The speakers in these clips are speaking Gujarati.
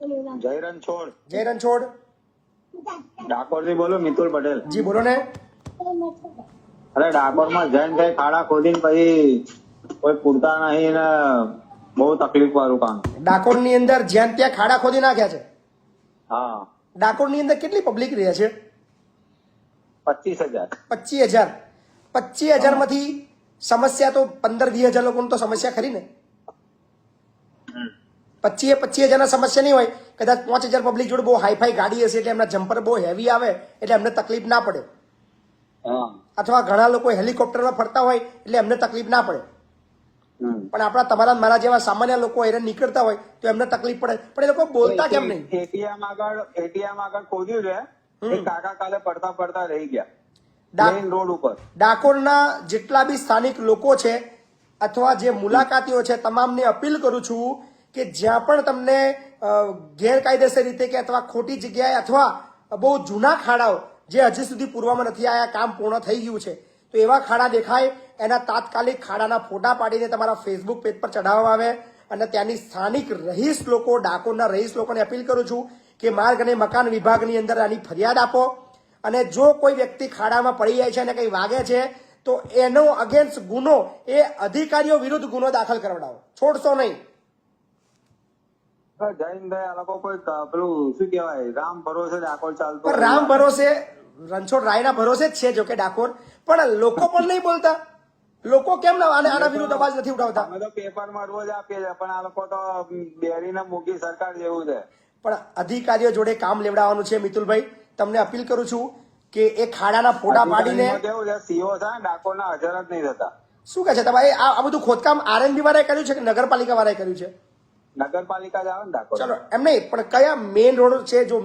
જય રણછોડ જય રણછોડ ડાકોરથી બોલો મિતુલ પટેલ. જી બોલો ને. અરે ડાકોરમાં જૈન ભાઈ ખાડા ખોદીને પછી કોઈ પૂરતા નહીં ને બહુ તકલીફ વાળું કામ. ડાકોરની અંદર જ્યાં ત્યાં ખાડા ખોદી નાખ્યા છે. હા. ડાકોરની અંદર કેટલી પબ્લિક રહે છે? પચીસ હજાર. પચીસ હજાર. પચીસ હજારમાંથી સમસ્યા તો પંદર વીસ હજાર લોકોની તો સમસ્યા ખરી ને. પચીસ પચીએ હજારના સમસ્યા નહીં હોય કદાચ પાંચ હજાર પબ્લિક જોડે બહુ હાઈફાઈ ગાડી હશે એટલે એમના જમ્પર બહુ હેવી આવે એટલે એમને તકલીફ ના પડે. અથવા ઘણા લોકો હેલિકોપ્ટરમાં ફરતા હોય એટલે એમને તકલીફ ના પડે. પણ આપણા તમારા મારા જેવા સામાન્ય લોકો એને નીકળતા હોય તો એમને તકલીફ પડે. પણ એ લોકો બોલતા કેમ નહીં? એટીએમ આગળ એટીએમ આગળ ખોદ્યું છે કાકા કાલે પડતા પડતા રહી ગયા રોડ ઉપર. ડાકોરના જેટલા બી સ્થાનિક લોકો છે અથવા જે મુલાકાતીઓ છે તમામને અપીલ કરું છું કે જ્યાં પણ તમને ગેરકાયદેસર રીતે કે અથવા ખોટી જગ્યાએ અથવા બહુ જૂના ખાડાઓ જે હજી સુધી પૂરવામાં નથી આવ્યા, કામ પૂર્ણ થઈ ગયું છે, તો એવા ખાડા દેખાય, એના તાત્કાલિક ખાડાના ફોટા પાડીને તમારા ફેસબુક પેજ પર ચઢાવવામાં આવે અને ત્યાંની સ્થાનિક રહીશ લોકો, ડાકોરના રહીશ લોકોને અપીલ કરું છું કે માર્ગ અને મકાન વિભાગની અંદર આની ફરિયાદ આપો અને જો કોઈ વ્યક્તિ ખાડામાં પડી જાય છે અને કંઈ વાગે છે, તો એનો અગેન્સ્ટ ગુનો એ અધિકારીઓ વિરુદ્ધ ગુનો દાખલ કરાવડાવો. છોડશો નહીં. જૈનભાઈ આ લોકો કોઈ પેલું શું કહેવાય રામ ભરોસે ડાકોર ચાલતો પણ રામ ભરોસે રણછોડ રાયના ભરોસે જ છે જોકે ડાકોર. પણ લોકો પણ નહીં બોલતા. લોકો કેમ ના આને આના વિરુદ્ધ અવાજ નથી ઉઠાવતા? અમે તો પેપરમાં રોજ આપીએ છીએ પણ આ લોકો તો બેરીને મૂકી સરકાર જેવું છે. પણ અધિકારીઓ જોડે કામ લેવડાવવાનું છે મિતુલભાઈ. તમને અપીલ કરું છું કે એ ખાડાના ફોટા પાડીને કેવું છે સીઓ થાય ડાકોર ના હાજર જ નહીં થતા. શું કહે છે? તમારે આ આ બધું ખોદકામ આરએનબી વાળાએ કર્યું છે કે નગરપાલિકા વાળાએ કર્યું છે? નગરપાલિકા જ આવે ને ડાકોર. ચલો એમ નહીં પણ કયા મેઇન રોડ છે જો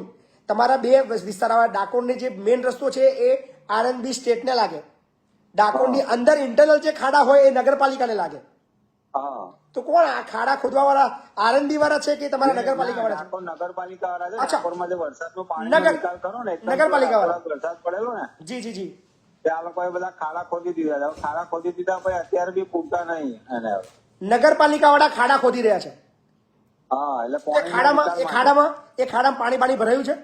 તમારા બે વિસ્તાર આવે ડાકોરની જે મેઇન રસ્તો છે એ આરએનબી સ્ટેટને લાગે? ડાકોરની અંદર ઇન્ટરનલ જે ખાડા હોય એ નગરપાલિકાને લાગે? હા. તો કોણ આ ખાડા ખોદવા વાળા આરએનબી વાળા છે કે તમારા નગરપાલિકા વાળા છે? નગરપાલિકા વાળા છે. ડાકોરમાં જે વરસાદનું પાણી નિકાલ કરો ને નગરપાલિકા વાળા. વરસાદ પડેલો ને જી જી જી. આ લોકોએ બધા ખાડા ખોદી દીધા. ખાડા ખોદી દીધા પછી અત્યારે બી પૂરતા નહીં નગરપાલિકા વાળા ખાડા ખોદી રહ્યા છે. હા એટલે ખાડામાં એ માટે. ખાડામાં એ ખાડામાં પાણી પાણી ભરાયું છે?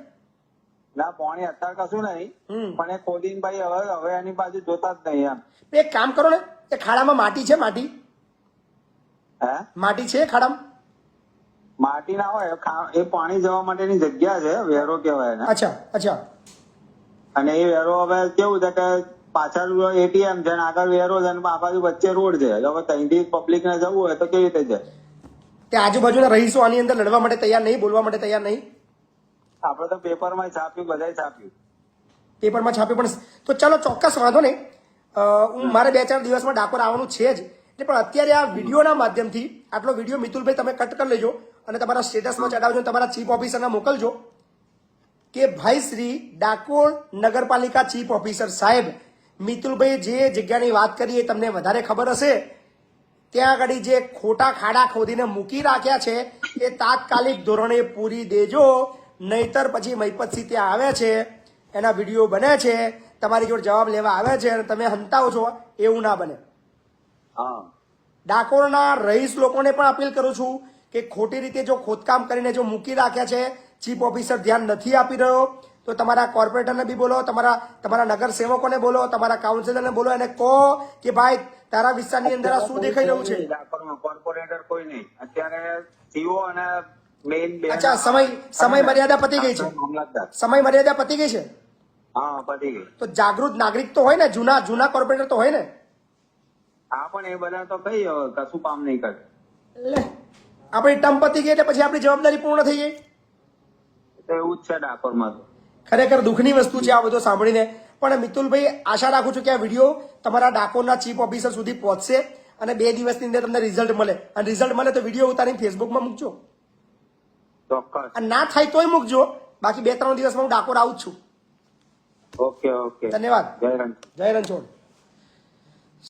ના પાણી અત્યારે કશું નહીં. પણ એ ખોદીને ભાઈ હવે હવે એની બાજુ જોતા જ નહીં એમ. એક કામ કરો ને એ ખાડામાં માટી છે માટી? હે? માટી છે ખાડામાં? માટી ના હોય એ પાણી જવા માટેની જગ્યા છે વેરો કહેવાય એને. અચ્છા અચ્છા. અને એ વેરો હવે કેવું છે કે પાછળ એટીએમ છે આગળ વેરો છે અને આ બાજુ વચ્ચે રોડ છે. હવે ત્યાંથી પબ્લિક ને જવું હોય તો કેવી રીતે જાય તે આજુબાજુના રહીશો આની અંદર લડવા માટે તૈયાર નહીં બોલવા માટે તૈયાર નહીં? આપણે તો પેપરમાં છાપ્યું બધાય છાપ્યું. પેપરમાં છાપ્યું પણ તો ચાલો ચોક્કસ વાંધો નહીં. હું મારે બે ચાર દિવસમાં ડાકોર આવવાનું છે જ. એટલે પણ અત્યારે આ વિડીયોના માધ્યમથી આટલો વીડિયો મિતુલભાઈ તમે કટ કરી લેજો અને તમારા સ્ટેટસમાં ચડાવજો તમારા ચીફ ઓફિસરને મોકલજો કે ભાઈ શ્રી ડાકોર નગરપાલિકા ચીફ ઓફિસર સાહેબ મિતુલભાઈ જે જગ્યાની વાત કરી એ તમને વધારે ખબર હશે. ત્યાં આગળ જે ખોટા ખાડા ખોદીને મૂકી રાખ્યા છે એ તાત્કાલિક ધોરણે પૂરી દેજો. નહીતર પછી મહિપતસિંહ ત્યાં આવે છે એના વીડિયો બને છે તમારી જોડે જવાબ લેવા આવે છે અને તમે હંતાવો છો એવું ના બને. હા. ડાકોરના રહીશ લોકોને પણ અપીલ કરું છું કે ખોટી રીતે જો ખોદકામ કરીને જો મૂકી રાખ્યા છે ચીફ ઓફિસર ધ્યાન નથી આપી રહ્યો તો તમારા કોર્પોરેટરને બી બોલો તમારા તમારા નગર સેવકોને બોલો તમારા કાઉન્સિલરને બોલો અને કહો કે ભાઈ તારા વિસ્તારની અંદર આ શું દેખાઈ રહ્યું છે? કોર્પોરેટર કોઈ નહીં. અત્યારે સીઓ અને મેઇન બે અચ્છા સમય સમય મર્યાદા પતી ગઈ છે? સમય મર્યાદા પતી ગઈ છે? હા પતી ગઈ. તો જાગૃત નાગરિક તો હોય ને? જૂના જૂના કોર્પોરેટર તો હોય ને? હા પણ એ બધા તો કઈ કશું કામ નહીં કરે. લે આપણી ટર્મ પતી ગઈ એટલે પછી આપણી જવાબદારી પૂર્ણ થઈ ગઈ? એવું જ છે ડાકોરમાં તો. ખરેખર દુઃખની વસ્તુ છે આ બધું સાંભળીને. પણ મિતુલભાઈ આશા રાખું છું કે આ વીડિયો તમારા ડાકોરના ચીફ ઓફિસર સુધી પહોંચશે અને બે દિવસની અંદર તમને રિઝલ્ટ મળે. અને રિઝલ્ટ મળે તો વીડિયો ઉતારીને ફેસબુકમાં મૂકજો. અને ના થાય તોય મૂકજો. બાકી બે ત્રણ દિવસમાં હું ડાકોર આવું છું. Okay okay. ધન્યવાદ. જય રણછોડ